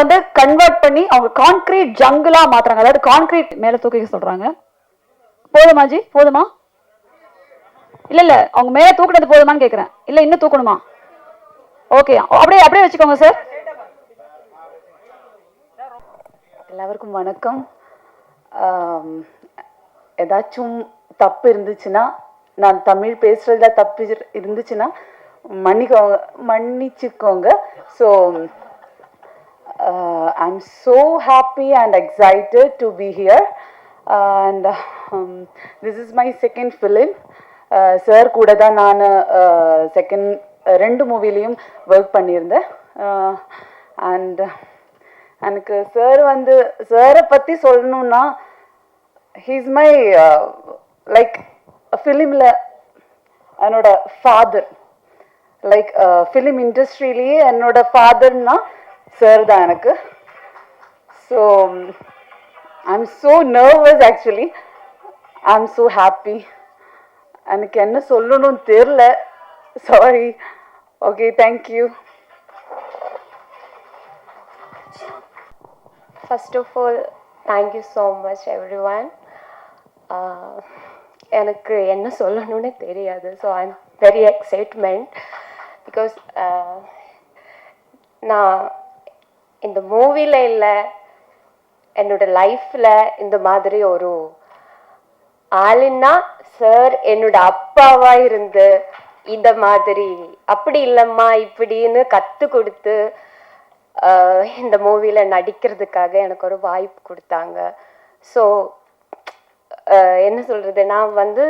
வந்து கன்வெர்ட் பண்ணி அவங்க கான்கிரீட் ஜங்கிளா மாத்துறாங்க. அதாவது கான்கிரீட் மேல தூக்கிக்க சொல்றாங்க. போதுமா ஜி? போதுமா? இல்ல இல்ல. அவங்க மேல தூக்குனது போதுமான்னு கேக்குறேன். இல்ல இன்னும் தூக்கணுமா? ஓகே அப்படியே அப்படியே வச்சுக்கோங்க சார் எல்லாருக்கும் வணக்கம். ஏதாச்சும் தப்பு இருந்துச்சுன்னா நான் தமிழ் பேசுறதுல தப்பு இருந்துச்சுன்னா மன்னிக்கோங்க மன்னிச்சுக்கோங்க. So I'm so happy and excited to be here and this is my second film sir கூட தான் நான் செகண்ட் ரெண்டு மூவிலையும் ஒர்க் பண்ணியிருந்தேன். அண்ட் எனக்கு சார் வந்து சாரை பற்றி சொல்லணும்னா ஹீஸ் மை லைக் ஃபிலிமில் என்னோட ஃபாதர் லைக் ஃபிலிம் இண்டஸ்ட்ரியிலேயே என்னோட ஃபாதர்னால் சார் தான் எனக்கு. So I'm so nervous actually I so happy எனக்கு என்ன சொல்லணும்னு தெரில sorry okay thank you first of all thank you so much everyone எனக்கு என்ன சொல்லணும்னே தெரியாது. So I'm very excitement because நான் இந்த மூவியில் இல்லை என்னோட லைஃப்பில் இந்த மாதிரி ஒரு ஆளுன்னா சார் என்னோட அப்பாவாக இருந்து இந்த மாதிரி அப்படி இல்லைம்மா இப்படின்னு கற்று கொடுத்து இந்த மூவியில் நடிக்கிறதுக்காக எனக்கு ஒரு வாய்ப்பு கொடுத்தாங்க. ஸோ என்ன சொல்கிறது நான் வந்து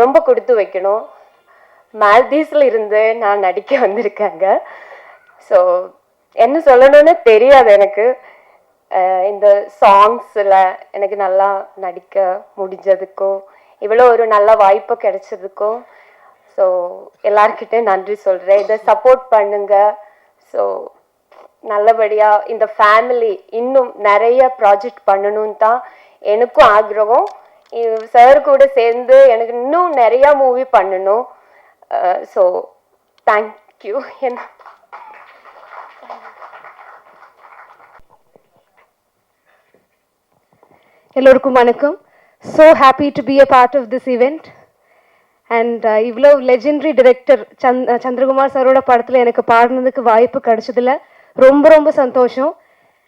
ரொம்ப கொடுத்து வைக்கணும். மால்தீவ்ஸ்ல இருந்து நான் நடிக்க வந்திருக்காங்க. ஸோ என்ன சொல்லணும்னு தெரியாது எனக்கு. இந்த சாங்ஸில் எனக்கு நல்லா நடிக்க முடிஞ்சதுக்கும் இவ்வளோ ஒரு நல்ல வாய்ப்பு கிடைச்சதுக்கும். ஸோ எல்லார்கிட்டே நன்றி சொல்கிறேன் இதை சப்போர்ட் பண்ணுங்க. ஸோ நல்லபடியாக இந்த ஃபேமிலி இன்னும் நிறைய ப்ராஜெக்ட் பண்ணணும்னு தான் எனக்கும் ஆக்ரகம். சார் கூட சேர்ந்து எனக்கு இன்னும் நிறையா மூவி பண்ணணும். ஸோ தேங்க்யூ என்ன எல்லோருக்கும் வணக்கம். So happy to be a part of this event and இவ்வளோ லெஜெண்டரி டிரெக்டர் சந்த் சந்திரகுமார் சாரோட படத்தில் எனக்கு பாடினதுக்கு வாய்ப்பு கிடைச்சதுல ரொம்ப ரொம்ப சந்தோஷம்.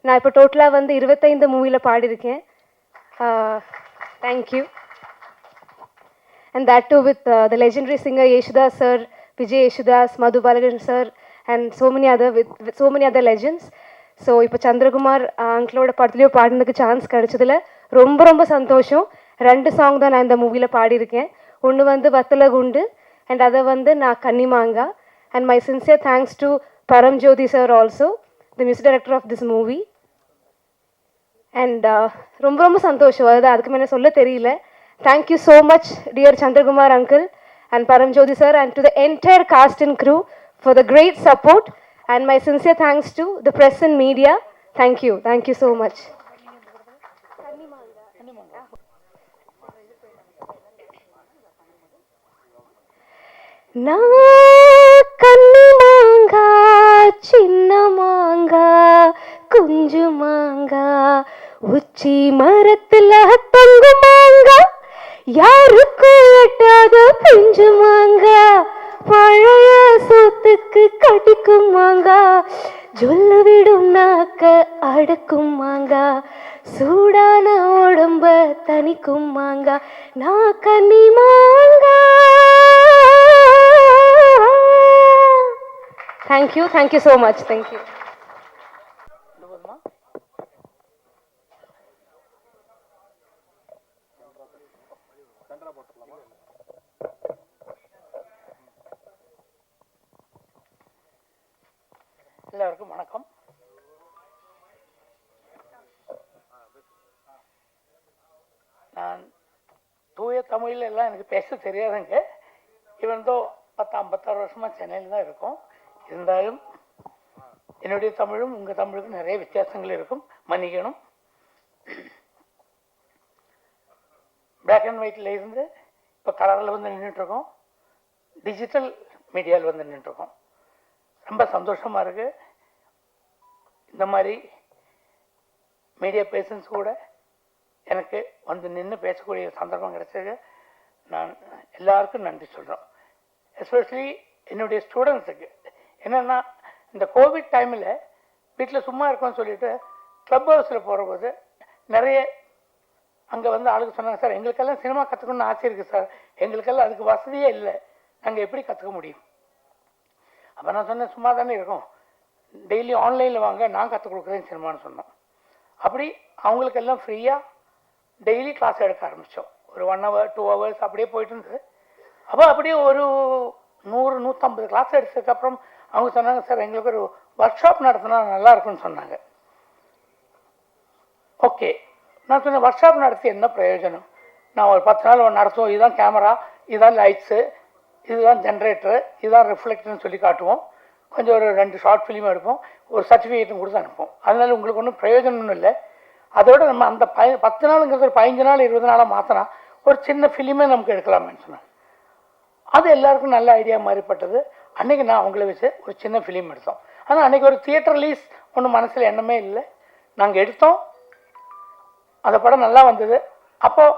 நான் இப்போ டோட்டலாக வந்து இருபத்தைந்து மூவியில் பாடியிருக்கேன். Uh, thank you and that to with the legendary singer Yesudas sir Vijay Yesudas Madhu Madhu sir and so so other with so with so many so இப்போ சந்திரகுமார் uh, அங்கிளோட படத்துலையோ பாடினதுக்கு சான்ஸ் கிடைச்சதுல ரொம்ப ரொம்ப சந்தோஷம். ரெண்டு சாங் தான் நான் இந்த மூவியில் பாடியிருக்கேன். ஒன்று வந்து வத்தல குண்டு அண்ட் அதை வந்து நான் Kannimanga and my sincere thanks to Param Jyothi sir also the music director of this movie and ரொம்ப ரொம்ப சந்தோஷம். அதாவது அதுக்கு மேலே சொல்ல தெரியல. Thank you so much dear Chandrakumar uncle and Paramjyothi sir and to the entire cast and crew for the great support and my sincere thanks to the press and media thank you thank you so much so much. நான் கண்ணு மாங்கா சின்ன மாங்கா குஞ்சு மாங்கா உச்சி மரத்துல தொங்கு மாங்கா யாருக்கும் எட்டாத பிஞ்சு மாங்கா பழைய சொத்துக்கு கடிக்கும் மாங்கா ஜொல்லு விடும் நாக்க அடக்கும் மாங்கா சூடான உடம்ப தனிக்கும் மாங்கா நான் Kanni Manga. Thank you thank you so much thank you எல்லாருக்கும் வணக்கம். நான் தூய தமிழில் எல்லாம் எனக்கு பேச தெரியாதுங்க. இவன் தோ பத்து ஐம்பத்தாறு வருஷமாக சென்னையில் தான் இருக்கும். இருந்தாலும் என்னுடைய தமிழும் உங்கள் தமிழுக்கும் நிறைய வித்தியாசங்கள் இருக்கும். மன்னிக்கணும். பிளாக் அண்ட் ஒயிட்டில் இருந்து இப்போ கலரில் வந்து நின்றுட்டுருக்கோம் டிஜிட்டல் மீடியாவில் வந்து நின்றுட்டுருக்கோம் ரொம்ப சந்தோஷமாக இருக்குது இந்த மாதிரி மீடியா பேர்சன்ஸ் கூட எனக்கு வந்து நின்று பேசக்கூடிய சந்தர்ப்பம் கிடைச்சது. நான் எல்லாருக்கும் நன்றி சொல்கிறோம் எஸ்பெஷலி என்னுடைய ஸ்டூடெண்ட்ஸுக்கு என்னென்னா இந்த கோவிட் டைமில் வீட்டில் சும்மா இருக்கோம்னு சொல்லிட்டு க்ளப் ஹவுஸில் போகிறபோது நிறைய அங்கே வந்து ஆளுங்க சொன்னாங்க சார் எங்களுக்கெல்லாம் சினிமா கற்றுக்கணும்னு ஆசை இருக்குது சார். எங்களுக்கெல்லாம் அதுக்கு வசதியே இல்லை. நாங்கள் எப்படி கற்றுக்க முடியும்? அப்போ நான் சொன்னேன் சும்மா தானே இருக்கும். டெய்லி ஆன்லைனில் வாங்க நான் கற்றுக் கொடுக்குறேன் சினிமான்னு சொன்னோம் அப்படி அவங்களுக்கெல்லாம் ஃப்ரீயாக டெய்லி கிளாஸ் எடுக்க ஆரம்பித்தோம் ஒரு ஒன் ஹவர் டூ ஹவர்ஸ் அப்படியே போயிட்டு இருந்தது. அப்போ அப்படியே ஒரு நூறு நூற்றம்பது கிளாஸ் எடுத்ததுக்கப்புறம் அவங்க சொன்னாங்க சார் எங்களுக்கு ஒரு ஒர்க் ஷாப் நடத்தினா நல்லா இருக்கும்னு சொன்னாங்க. ஓகே நான் சொன்னேன் ஒர்க் ஷாப் நடத்தி என்ன பிரயோஜனம்? நான் ஒரு பத்து நாள் நடத்துவோம். இதுதான் கேமரா இதுதான் லைட்ஸு இதுதான் ஜென்ரேட்டரு இதுதான் ரிஃப்ளெக்டர்னு சொல்லி காட்டுவோம். கொஞ்சம் ஒரு ரெண்டு ஷார்ட் ஃபிலிம் எடுப்போம். ஒரு சர்டிஃபிகேட்டும் கொடுத்து அனுப்புவோம். அதனால உங்களுக்கு ஒன்றும் பிரயோஜனம்னு இல்லை. அதோட நம்ம அந்த பய பத்து நாளுங்கிறது ஒரு பதினஞ்சு நாள் இருபது நாளாக மாற்றினா ஒரு சின்ன ஃபிலிமே நமக்கு எடுக்கலாமேன்னு சொன்னாங்க. அது எல்லாருக்கும் நல்ல ஐடியா மாதிரிப்பட்டது அன்றைக்கி நான் அவங்கள வச்சு ஒரு சின்ன ஃபிலிம் எடுத்தோம். ஆனால் அன்றைக்கி ஒரு தியேட்டர் ரிலீஸ் ஒன்றும் மனசில் எண்ணமே இல்லை. நாங்கள் எடுத்தோம். அந்த படம் நல்லா வந்தது. அப்போது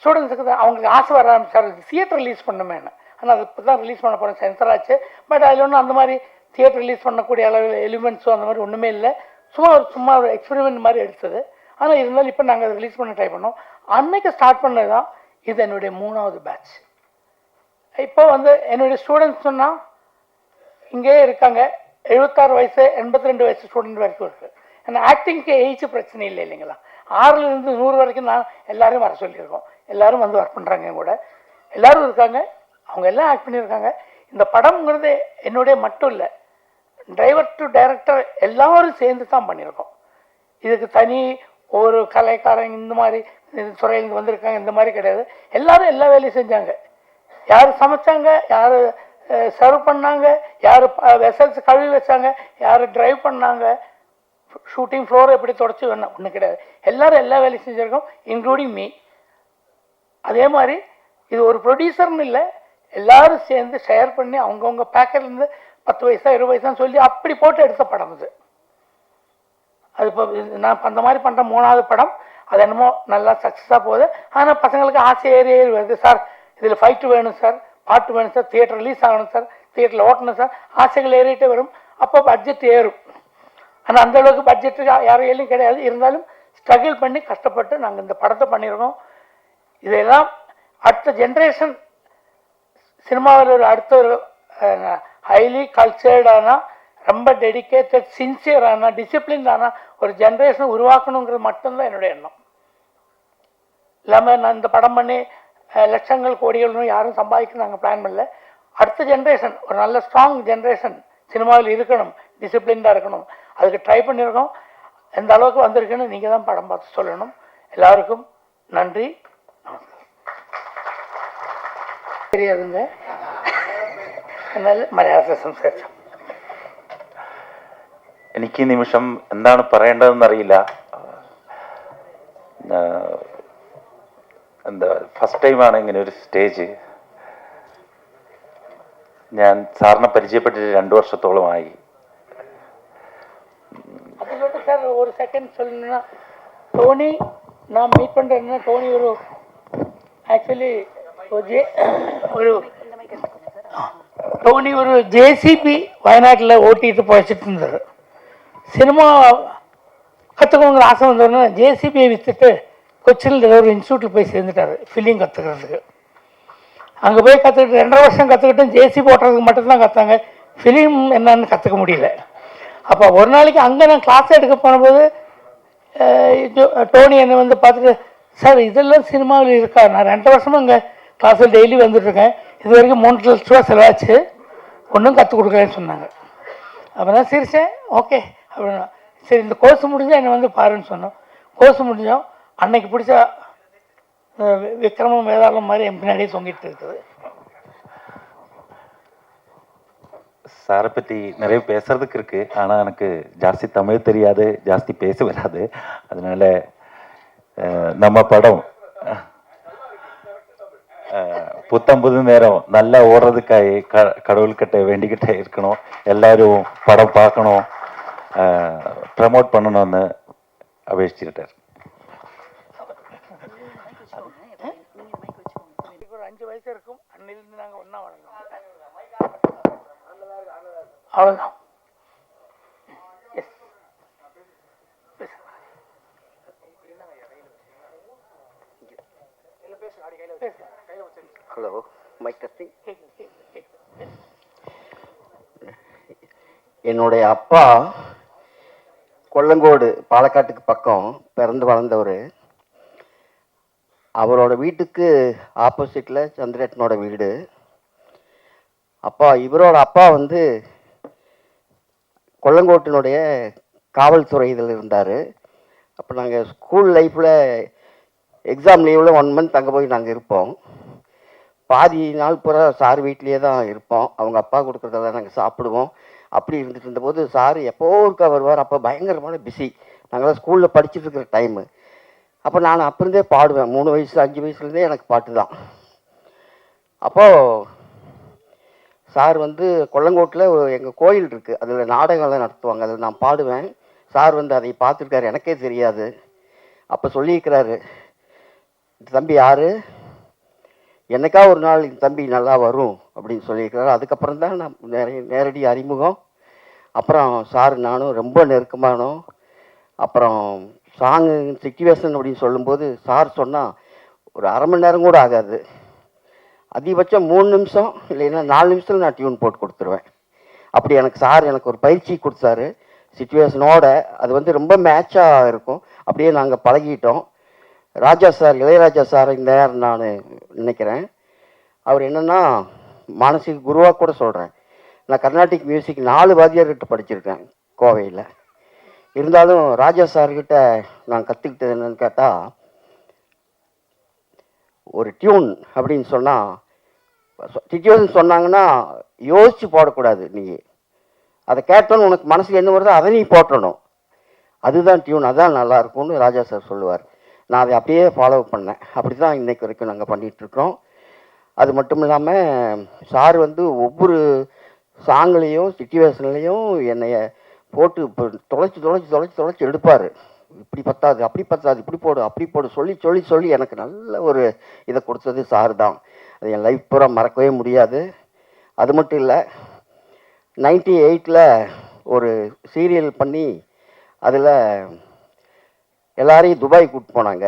ஸ்டூடெண்ட்ஸுக்கு தான் அவங்களுக்கு ஆசை வர ஆரம்பிச்சார். தியேட்டர் ரிலீஸ் பண்ணுமேன்னு ஆனால் அது இப்போ தான் ரிலீஸ் பண்ண போகிறோம் சென்சர் ஆச்சு. பட் அதில் ஒன்றும் அந்த மாதிரி தியேட்டர் ரிலீஸ் பண்ணக்கூடிய அளவில் எலிமெண்ட்ஸும் அந்த மாதிரி ஒன்றுமே இல்லை. சும்மா ஒரு சும்மா ஒரு எக்ஸ்பெரிமெண்ட் மாதிரி எடுத்தது. ஆனால் இருந்தாலும் இப்போ நாங்கள் அதை ரிலீஸ் பண்ண ட்ரை பண்ணோம். அன்னைக்கு ஸ்டார்ட் பண்ணது தான் இது என்னுடைய மூணாவது பேட்ச் இப்போ வந்து என்னுடைய ஸ்டூடெண்ட்ஸ் சொன்னால் இங்கேயே இருக்காங்க. எழுபத்தாறு வயசு எண்பத்தி ரெண்டு வயசு ஸ்டூடெண்ட் வரைக்கும் இருக்குது ஏன்னா ஆக்டிங்க்கு ஏஜ் பிரச்சனை இல்லை இல்லைங்களா? ஆறுலேருந்து நூறு வரைக்கும் நான் எல்லாரையும் வர சொல்லியிருக்கோம். எல்லாரும் வந்து ஒர்க் பண்ணுறாங்க கூட. எல்லாரும் இருக்காங்க. அவங்க எல்லாம் ஆக்ட் பண்ணியிருக்காங்க. இந்த படம்ங்கிறது என்னுடைய மட்டும் இல்லை. டிரைவர் டு டைரக்டர் எல்லாரும் சேர்ந்து தான் பண்ணியிருக்கோம். இதுக்கு தனி ஒரு கலைக்காரங்க இந்த மாதிரி துறையிலிருந்து வந்திருக்காங்க இந்த மாதிரி கிடையாது. எல்லாரும் எல்லா வேலையும் செஞ்சாங்க. யார் சமைச்சாங்க யார் சர்வ் பண்ணாங்க யார் வெசல்ஸ் கழுவி வச்சாங்க யார் ட்ரைவ் பண்ணாங்க ஷூட்டிங் ஃப்ளோரை எப்படி தொடச்சி வேணும் ஒன்றும் கிடையாது. எல்லாரும் எல்லா வேலையும் செஞ்சுருக்கோம் இன்க்ளூடிங் மீ அதே மாதிரி இது ஒரு ப்ரொடியூசர்னு இல்லை எல்லாரும் சேர்ந்து ஷேர் பண்ணி அவங்கவுங்க பேக்கெட்லேருந்து பத்து வயசா இருபது வயசான்னு சொல்லி அப்படி போட்டு எடுத்த படம் இது அது இப்போ நான் அந்த மாதிரி பண்ணுற மூணாவது படம் அது என்னமோ நல்லா சக்ஸஸாக போகுது. ஆனால் பசங்களுக்கு ஆசை ஏறி ஏறி வருது சார் இதில் ஃபைட்டு வேணும் சார். பாட்டு வேணும் சார். தியேட்டர் ரிலீஸ் ஆகணும் சார். தியேட்டரில் ஓட்டணும் சார். ஆசைகள் ஏறிட்டே வரும். அப்போ பட்ஜெட் ஏறும். ஆனால் அந்த அளவுக்கு பட்ஜெட்டு யாரும் கையிலும் கிடையாது. இருந்தாலும் ஸ்ட்ரகிள் பண்ணி கஷ்டப்பட்டு நாங்கள் இந்த படத்தை பண்ணியிருக்கோம். இதெல்லாம் அடுத்த ஜென்ரேஷன் சினிமாவில் ஒரு அடுத்த ஒரு ஹைலி கல்ச்சர்டான ரொம்ப டெடிக்கேட்டட் சின்சியரான டிசிப்ளின்டான ஒரு ஜென்ரேஷன் உருவாக்கணுங்கிறது மட்டும்தான் என்னுடைய எண்ணம். இல்லாமல் நான் இந்த படம் பண்ணி லட்சங்கள் கோடிகள்னு யாரும் சம்பாதிக்க நாங்கள் பிளான் பண்ணல. அடுத்த ஜென்ரேஷன் ஒரு நல்ல ஸ்ட்ராங் ஜென்ரேஷன் சினிமாவில் இருக்கணும் டிசிப்ளின்டாக இருக்கணும். அதுக்கு ட்ரை பண்ணியிருக்கோம். எந்த அளவுக்கு வந்திருக்குன்னு நீங்கள் தான் படம் பார்த்து சொல்லணும். எல்லாருக்கும் நன்றி நமஸ்காரம் தெரியாதுங்க. എന്നാൽ മലയാളത്തിൽ സംസാരിച്ചു. എനിക്ക് ഈ നിമിഷം എന്താണ് പറയേണ്ടതെന്ന് പറയേണ്ടതെന്നറിയില്ല എന്താ ഫസ്റ്റ് ടൈമാണ് ഇങ്ങനെ ഒരു സ്റ്റേജ് ഞാൻ സാറിനെ പരിചയപ്പെട്ടിട്ട് രണ്ടു വർഷത്തോളമായി. അതിലോട്ട് സാർ ഒരു സെക്കൻഡ് സൊല്ലുന്ന ടോണി നാം മീറ്റ് പണ്ടിരുന്ന ടോണി ഒരു ആക്ച്വലി ഒരു ஜே ஒரு டோனி ஒரு ஜேசிபி வயநாட்டில் ஓட்டிட்டு போயிச்சிட்டு இருந்தார். சினிமா கற்றுக்கணுங்கிற ஆசை வந்தோடனே ஜேசிபியை விற்றுட்டு கொச்சினில் ஏதோ ஒரு இன்ஸ்டியூட்டில் போய் சேர்ந்துட்டாரு ஃபில்லிங் கற்றுக்கிறதுக்கு அங்கே போய் கற்றுக்கிட்டு ரெண்டரை வருஷம் கற்றுக்கிட்டும் ஜேசிபி ஓட்டுறதுக்கு மட்டும்தான் கற்றாங்க ஃபிலிம் என்னன்னு கற்றுக்க முடியல. அப்போ ஒரு நாளைக்கு அங்கே நான் கிளாஸ் எடுக்க போனபோது டோனி என்னை வந்து பார்த்துட்டு சார் இதெல்லாம் சினிமாவில் இருக்கா? நான் ரெண்டு வருஷமாக அங்கே கிளாஸில் டெய்லி வந்துட்டுருக்கேன் இது வரைக்கும் மூன்று லட்ச ரூபா செலவாச்சு. ஒன்றும் கற்றுக் கொடுக்குறேன்னு சொன்னாங்க. அப்போ தான் சிரித்தேன் ஓகே. அப்படின்னா சரி இந்த கோர்ஸ் முடிஞ்சால் என்னை வந்து பாருன்னு சொன்னோம். கோர்ஸ் முடிஞ்சோம். அன்னைக்கு பிடிச்ச அஹ், விக்ரமம் வேதாளம் மாதிரி என் பின்னாடியே தொங்கிட்டு இருக்குது. சாரை பற்றி நிறைய பேசுறதுக்கு இருக்கு. ஆனால் எனக்கு ஜாஸ்தி தமிழ் தெரியாது ஜாஸ்தி பேச வராது. அதனால நம்ம படம் புத்தம் புது நேரம் நல்லா ஓடுறதுக்காக க கடவுள்கிட்ட வேண்டிக்கிட்டே இருக்கணும். எல்லாரும் படம் பார்க்கணும். ப்ரமோட் பண்ணணும்னு ஒரு அஞ்சு வயசு இருக்கும். அன்னிலிருந்து நாங்கள் ஒன்றா வளர்ந்தோம். அவ்வளோதான் எஸ் ஹலோ மைக் டெஸ்டிங் என்னுடைய அப்பா கொல்லங்கோடு பாலக்காட்டுக்கு பக்கம் பிறந்து வளர்ந்தவர். அவரோட வீட்டுக்கு ஆப்போசிட்டில் சந்திரேட்டனோட வீடு. அப்பா இவரோட அப்பா வந்து கொல்லங்கோட்டினுடைய காவல்துறை இதில் இருந்தார். அப்போ நாங்கள் ஸ்கூல் லைஃப்பில் எக்ஸாம் லீவில் ஒன் மந்த் அங்கே போய் நாங்கள் இருப்போம். பாதி நாள் பூரா சார் வீட்லேயே தான் இருப்போம். அவங்க அப்பா கொடுக்குறதெல்லாம் நாங்கள் சாப்பிடுவோம். அப்படி இருந்துட்டு இருந்தபோது சார் எப்போ இருக்க வருவார். அப்போ பயங்கரமான பிஸி நாங்களாம் ஸ்கூலில் படிச்சுட்டு இருக்கிற டைமு அப்போ நான் அப்போ இருந்தே பாடுவேன். மூணு வயசு அஞ்சு வயசுலேருந்தே எனக்கு பாட்டு தான். அப்போது சார் வந்து கொல்லங்கோட்டில் எங்கள் கோயில் இருக்குது அதில் நாடகம்லாம் நடத்துவாங்க. அதில் நான் பாடுவேன். சார் வந்து அதை பார்த்துருக்காரு. எனக்கே தெரியாது. அப்போ சொல்லியிருக்கிறாரு. தம்பி யார்? என்னைக்கா ஒரு நாள் இந்த தம்பி நல்லா வரும் அப்படின்னு சொல்லியிருக்கிறாரு அதுக்கப்புறம் தான் நான் நிறைய நேரடி அறிமுகம். அப்புறம் சார் நானும் ரொம்ப நெருக்கமானோம். அப்புறம் சாங்கு சிச்சுவேஷன் அப்படின்னு சொல்லும்போது சார் சொன்னால் ஒரு அரை மணி நேரம் கூட ஆகாது. அதிகபட்சம் மூணு நிமிஷம் இல்லைன்னா நாலு நிமிஷத்தில் நான் டியூன் போட்டு கொடுத்துருவேன். அப்படி எனக்கு சார் எனக்கு ஒரு பயிற்சி கொடுத்தாரு. சுச்சுவேஷனோட அது வந்து ரொம்ப மேட்சாக இருக்கும். அப்படியே நாங்கள் பழகிட்டோம். ராஜா சார் இளையராஜா சார் இந்த நான் நினைக்கிறேன். அவர் என்னென்னா மானசீக குருவாக கூட சொல்கிறேன் நான் கர்நாடிக் மியூசிக் நாலு வாத்தியார்கிட்ட படிச்சிருக்கேன் கோவையில். இருந்தாலும் ராஜா சார்கிட்ட நான் கற்றுக்கிட்டது என்னன்னு கேட்டால் ஒரு டியூன் அப்படின்னு சொன்னால் சுச்சுவேஷன் சொன்னாங்கன்னா யோசித்து போடக்கூடாது நீ. அதை கேட்டோன்னு உனக்கு மனசில் என்ன வருதோ அதை நீ போட்டணும் அதுதான் டியூன் அதான் நல்லா இருக்கும்னு ராஜா சார் சொல்லுவார். நான் அதை அப்படியே ஃபாலோ பண்ணேன். அப்படி தான் இன்றைக்கு வரைக்கும் நாங்கள் பண்ணிகிட்ருக்கோம் அது மட்டும் இல்லாமல் சார் வந்து ஒவ்வொரு சாங்லேயும் சுச்சுவேஷன்லேயும் என்னைய போட்டு இப்போ தொலைச்சி தொலைச்சி தொலைச்சி தொலைச்சி எடுப்பார். இப்படி பத்தாது அப்படி பத்தாது இப்படி போடு அப்படி போடு சொல்லி சொல்லி சொல்லி எனக்கு நல்ல ஒரு இதை கொடுத்தது சார் தான். அது என் லைஃப் பூரா மறக்கவே முடியாது. அது மட்டும் இல்லை நைன்டி எயிட்டில் ஒரு சீரியல் பண்ணி அதில் எல்லாரையும் துபாய் கூப்பிட்டு போனாங்க.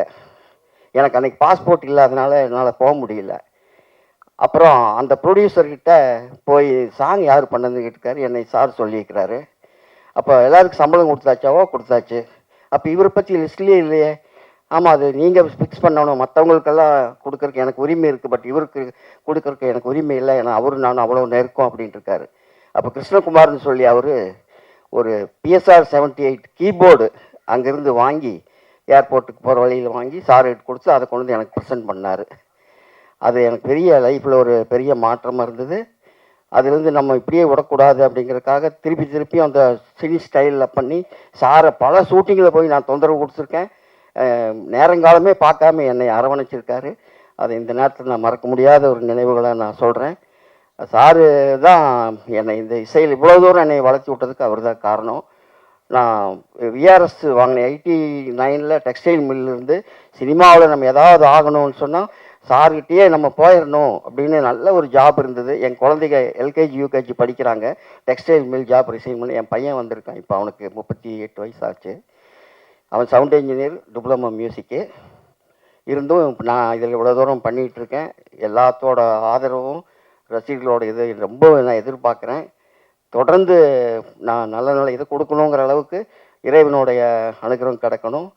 எனக்கு அன்னைக்கு பாஸ்போர்ட் இல்லாதனால என்னால் போக முடியல. அப்புறம் அந்த ப்ரொடியூசர்கிட்ட போய் சாங் யார் பண்ணதுன்னு கேட்டுக்காரு என்னை சார் சொல்லியிருக்கிறாரு அப்போ எல்லாருக்கும் சம்பளம் கொடுத்தாச்சாவோ? கொடுத்தாச்சு. அப்போ இவரை பற்றி லிஸ்ட்லேயே இல்லையே. ஆமாம் அது நீங்கள் ஃபிக்ஸ் பண்ணணும். மற்றவங்களுக்கெல்லாம் கொடுக்கறக்கு எனக்கு உரிமை இருக்குது பட் இவருக்கு கொடுக்கறக்கு எனக்கு உரிமை இல்லை. ஏன்னா அவரும் நானும் அவ்வளோ நெருக்கம் அப்படின்ட்டு இருக்காரு. அப்போ கிருஷ்ணகுமார்னு சொல்லி அவர் ஒரு பிஎஸ்ஆர் செவன்ட்டி எயிட் கீபோர்டு அங்கேருந்து வாங்கி ஏர்போர்ட்டுக்கு போகிற வழியில் வாங்கி சார் எடுத்து கொடுத்து அதை கொண்டு வந்து எனக்கு ப்ரெசென்ட் பண்ணார். அது எனக்கு பெரிய லைஃப்பில் ஒரு பெரிய மாற்றமாக இருந்தது. அதுலேருந்து நம்ம இப்படியே விடக்கூடாது அப்படிங்கிறதுக்காக திருப்பி திருப்பி அந்த சினி ஸ்டைலில் பண்ணி சாரை பல ஷூட்டிங்கில் போய் நான் தொந்தரவு கொடுத்துருக்கேன். நேரங்காலமே பார்க்காம என்னை அரவணைச்சிருக்காரு. அதை இந்த நேரத்தில் நான் மறக்க முடியாத ஒரு நினைவுகளை நான் சொல்கிறேன் சாரு தான் என்னை இந்த இசையில் இவ்வளோ தூரம் என்னை வளர்த்தி விட்டதுக்கு அவர் தான் காரணம். நான் விஆர்எஸ் வாங்கினேன் எயிட்டி நைனில் டெக்ஸ்டைல் மில்லிருந்து சினிமாவில் நம்ம ஏதாவது ஆகணும்னு சொன்னால் சார்கிட்டயே நம்ம போயிடணும் அப்படின்னு நல்ல ஒரு ஜாப் இருந்தது. என் குழந்தைங்க எல்கேஜி யூகேஜி படிக்கிறாங்க. டெக்ஸ்டைல் மில் ஜாப் ரிசைன் பண்ணி என் பையன் வந்திருக்கான். இப்போ அவனுக்கு முப்பத்தி எட்டு வயசு ஆச்சு அவன் சவுண்ட் இன்ஜினியர் டிப்ளமோ மியூசிக்கு இருந்தும் நான் இதில் இவ்வளோ தூரம் பண்ணிகிட்டு இருக்கேன். எல்லாத்தோட ஆதரவும் ரசிகர்களோட இது ரொம்ப நான் எதிர்பார்க்குறேன். தொடர்ந்து நான் நல்ல நல்ல இதை கொடுக்கணுங்கிற அளவுக்கு இறைவனுடைய அனுகிரகம் கிடக்கணும்.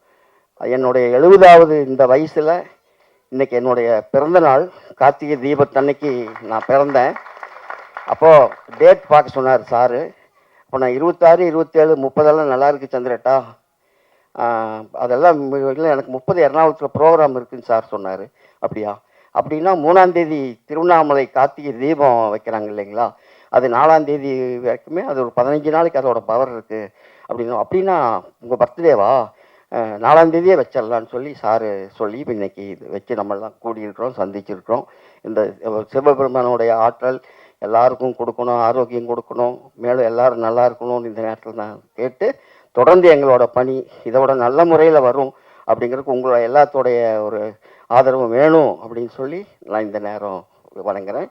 என்னுடைய எழுபதாவது இந்த வயசில் இன்றைக்கி என்னுடைய பிறந்த நாள். கார்த்திகை தீபத்தன்னைக்கு நான் பிறந்தேன். அப்போது டேட் பார்க்க சொன்னார் சாரு. அப்போ நான் இருபத்தாறு இருபத்தேழு முப்பதெல்லாம் நல்லாயிருக்கு சந்திரட்டா. அதெல்லாம் இல்லை எனக்கு முப்பது எர்ணாகுளத்தில் ப்ரோக்ராம் இருக்குன்னு சார் சொன்னார். அப்படியா? அப்படின்னா மூணாந்தேதி திருவண்ணாமலை கார்த்திகை தீபம் வைக்கிறாங்க இல்லைங்களா? அது நாலாம் தேதி வரைக்குமே அது ஒரு பதினஞ்சு நாளைக்கு அதோட பவர் இருக்குது அப்படின்னு அப்படின்னா உங்கள் பர்த்டேவா நாலாம் தேதியே வச்சிடலான்னு சொல்லி சாரு சொல்லி இப்போ இன்னைக்கு இது வச்சு நம்மளாம் கூடியிருக்கிறோம் சந்திச்சிருக்கிறோம். இந்த சிவபெருமானுடைய ஆற்றல் எல்லாருக்கும் கொடுக்கணும் ஆரோக்கியம் கொடுக்கணும் மேலும் எல்லாரும் நல்லா இருக்கணும்னு இந்த நேரத்தில் நான் கேட்டு தொடர்ந்து எங்களோட பணி இதோட நல்ல முறையில் வரும் அப்படிங்கிறதுக்கு உங்களோட எல்லாத்தோடைய ஒரு ஆதரவும் வேணும் அப்படின்னு சொல்லி நான் இந்த நேரம் வணங்குறேன்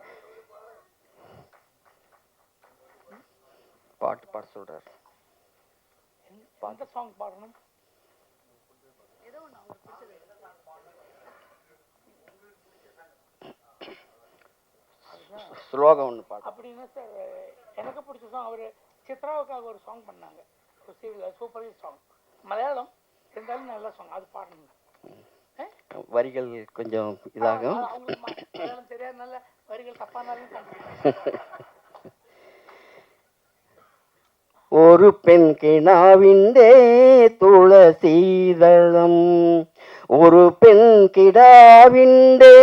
பாட்டு பாட சொல்கிறார் எந்த சாங் பாடணும்? ஸ்லோகம் ஒன்று பாடு. அப்படின்னா சார் எனக்கு பிடிச்ச சாங் அவர் சித்ராவுக்காக ஒரு சாங் பண்ணாங்க. சூப்பர் ஹிட் சாங் மலையாளம் இருந்தாலும் நல்ல சாங் அது பாடணுங்க. வரிகள் கொஞ்சம் இதாகும். அவங்களுக்கு மலையாளம் தெரியாதனால வரிகள் தப்பானாலும் ஒரு பெண் கிணாவிண்டே துளசீதளம் ஒரு பெண் கிடாவிண்டே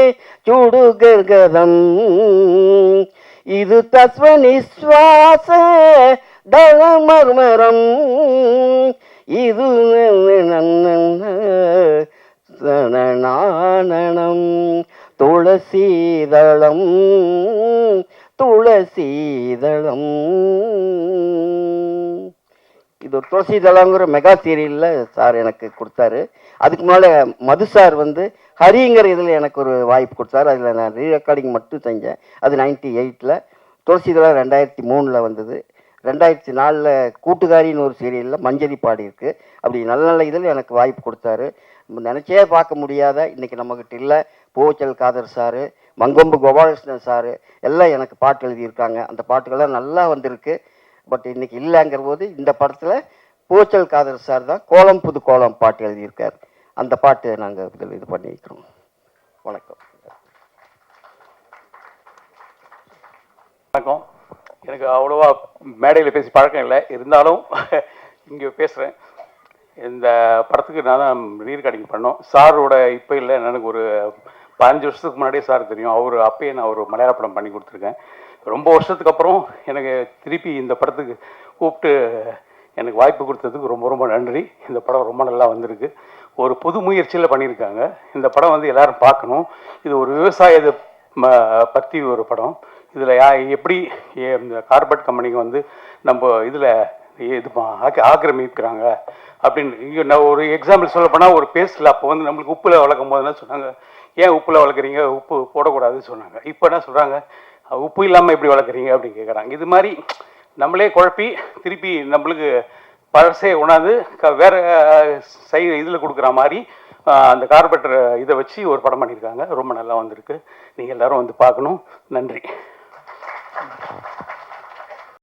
சுடுகர்கதம். இது தஸ்வ நிஸ்வாச தளமர்மரம் இது நாணனம் துளசீதளம் துளசீதளம் இது ஒரு துளசிதளங்கிற மெகா சீரியலில் சார் எனக்கு கொடுத்தாரு. அதுக்கு முன்னால் மது சார் வந்து ஹரிங்கிற இதில் எனக்கு ஒரு வாய்ப்பு கொடுத்தாரு. அதில் நான் ரீ ரெக்கார்டிங் மட்டும் செஞ்சேன். அது நைன்டி எயிட்டில் துளசிதளம் ரெண்டாயிரத்தி மூணில் வந்தது. ரெண்டாயிரத்தி நாலில் கூட்டுக்காரின்னு ஒரு சீரியலில் மஞ்சரி பாடியிருக்கு. அப்படி நல்ல நல்ல இதில் எனக்கு வாய்ப்பு கொடுத்தாரு. நினச்சே பார்க்க முடியாத இன்றைக்கி நம்மக்கிட்ட இல்லை. பூச்சல் காதர் சாரு மங்கொம்பு கோபாலகிருஷ்ணன் சார் எல்லாம் எனக்கு பாட்டு எழுதியிருக்காங்க. அந்த பாட்டுகள்லாம் நல்லா வந்திருக்கு. பட் இன்னைக்கு இல்லைங்கிற போது இந்த படத்தில் பூச்சல் காதல் சார் தான் கோலம் புது கோலம் பாட்டு எழுதியிருக்கார். அந்த பாட்டு நாங்கள் இதில் இது பண்ணியிருக்கிறோம். வணக்கம். வணக்கம். எனக்கு அவ்வளோவா மேடையில் பேசி பழக்கம் இல்லை. இருந்தாலும் இங்கே பேசுகிறேன் இந்த படத்துக்கு நான் தான் ரீரெக்கார்டிங் பண்ணோம். சாரோட இப்போ இல்லை. எனக்கு ஒரு பதினஞ்சு வருஷத்துக்கு முன்னாடியே சார் தெரியும். அவர் அப்பயே நான் ஒரு மலையாள படம் பண்ணி கொடுத்துருக்கேன். ரொம்ப வருஷத்துக்கு அப்புறம் எனக்கு திருப்பி இந்த படத்துக்கு கூப்பிட்டு எனக்கு வாய்ப்பு கொடுத்ததுக்கு ரொம்ப ரொம்ப நன்றி. இந்த படம் ரொம்ப நல்லா வந்திருக்கு. ஒரு புது முயற்சியில் பண்ணியிருக்காங்க. இந்த படம் வந்து எல்லாரும் பார்க்கணும். இது ஒரு விவசாயத்தை ம- பற்றி ஒரு படம். இதில் யா எப்படி இந்த கார்பரேட் கம்பெனிக்கு வந்து நம்ம இதில் இது ஆக்கிரமிக்கிறாங்க அப்படின்னு இங்கே நான் ஒரு எக்ஸாம்பிள் சொல்லப்போனால் ஒரு பேஸ்டில் அப்போ வந்து நம்மளுக்கு உப்பில் வளர்க்கும் போது சொன்னாங்க ஏன் உப்பில் வளர்க்குறீங்க? உப்பு போடக்கூடாதுன்னு சொன்னாங்க. இப்போ என்ன சொல்கிறாங்க உப்பு இல்லாமல் எப்படி வளர்க்குறீங்க அப்படின்னு கேட்குறாங்க இது மாதிரி நம்மளே குழப்பி திருப்பி நம்மளுக்கு பழசே உணாந்து க வேற சை இதில் கொடுக்குற மாதிரி அந்த கார்பெட்டர் இதை வச்சு ஒரு படம் பண்ணியிருக்காங்க. ரொம்ப நல்லா வந்திருக்கு. நீங்கள் எல்லாரும் வந்து பார்க்கணும். நன்றி.